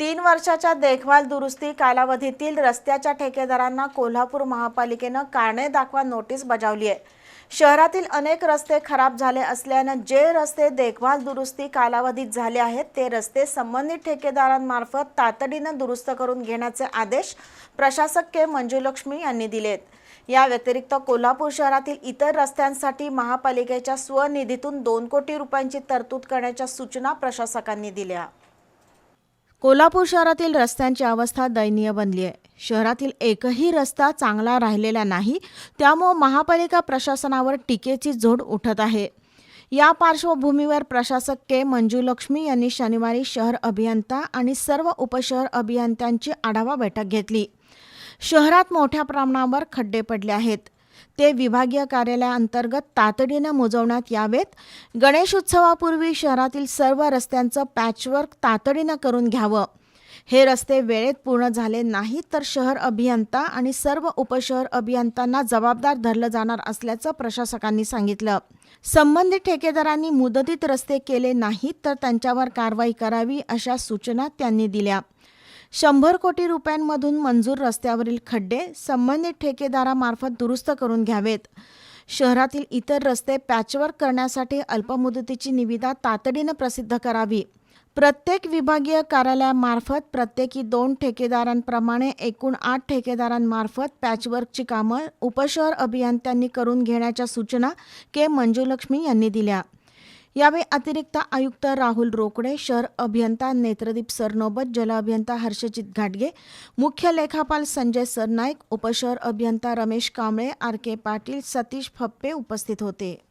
तीन वर्षाच्या देखभाल दुरुस्ती कालावधीतील रस्त्याच्या ठेकेदारांना कोल्हापूर महापालिकेनं कारणे दाखवा नोटीस बजावली आहे. शहरातील अनेक रस्ते खराब झाले असल्यानं जे रस्ते देखभाल दुरुस्ती कालावधीत झाले आहेत ते रस्ते संबंधित ठेकेदारांमार्फत तातडीनं दुरुस्त करून घेण्याचे आदेश प्रशासक के. मंजुलक्ष्मी यांनी दिलेत. या व्यतिरिक्त कोल्हापूर शहरातील इतर रस्त्यांसाठी महापालिकेच्या स्वनिधीतून दोन कोटी रुपयांची तरतूद करण्याच्या सूचना प्रशासकांनी दिल्या. कोल्हापूर शहरातील रस्त्यांची अवस्था दयनीय बनली आहे. शहरातील एकही रस्ता चांगला राहिलेला नाही त्यामुळं महापालिका प्रशासनावर टीकेची झोड उठत आहे. या पार्श्वभूमीवर प्रशासक के. मंजुलक्ष्मी यांनी शनिवारी शहर अभियंता आणि सर्व उपशहर अभियंत्यांची आढावा बैठक घेतली. शहरात मोठ्या प्रमाणावर खड्डे पडले आहेत. ते विभागीय कार्यालयाअंतर्गत तातडीनं मोजवण्यात यावेत. गणेशोत्सवापूर्वी शहरातील सर्व रस्त्यांचं पॅचवर्क तातडीनं करून घ्यावं. हे रस्ते वेळेत पूर्ण झाले नाहीत तर शहर अभियंता आणि सर्व उपशहर अभियंत्यांना जबाबदार धरलं जाणार असल्याचं प्रशासकांनी सांगितलं. संबंधित ठेकेदारांनी मुदतीत रस्ते केले नाहीत तर त्यांच्यावर कारवाई करावी अशा सूचना त्यांनी दिल्या. शंभर कोटी रुपयांमधून मंजूर रस्त्यावरील खड्डे संबंधित ठेकेदारामार्फत दुरुस्त करून घ्यावेत. शहरातील इतर रस्ते पॅचवर्क करण्यासाठी अल्पमुदतीची निविदा तातडीनं प्रसिद्ध करावी. प्रत्येक विभागीय कार्यालयामार्फत प्रत्येकी दोन ठेकेदारांप्रमाणे एकूण आठ ठेकेदारांमार्फत पॅचवर्कची कामं उपशहर अभियंत्यांनी करून घेण्याच्या सूचना के. मंजुलक्ष्मी यांनी दिल्या. यावेळी अतिरिक्त आयुक्त राहुल रोकडे शहर अभियंता नेत्रदीप सरनोबत जल अभियंता हर्षजित घाटगे मुख्य लेखापाल संजय सरनाईक उपशहर अभियंता रमेश कांबळे आर के पाटील सतीश फप्पे उपस्थित होते.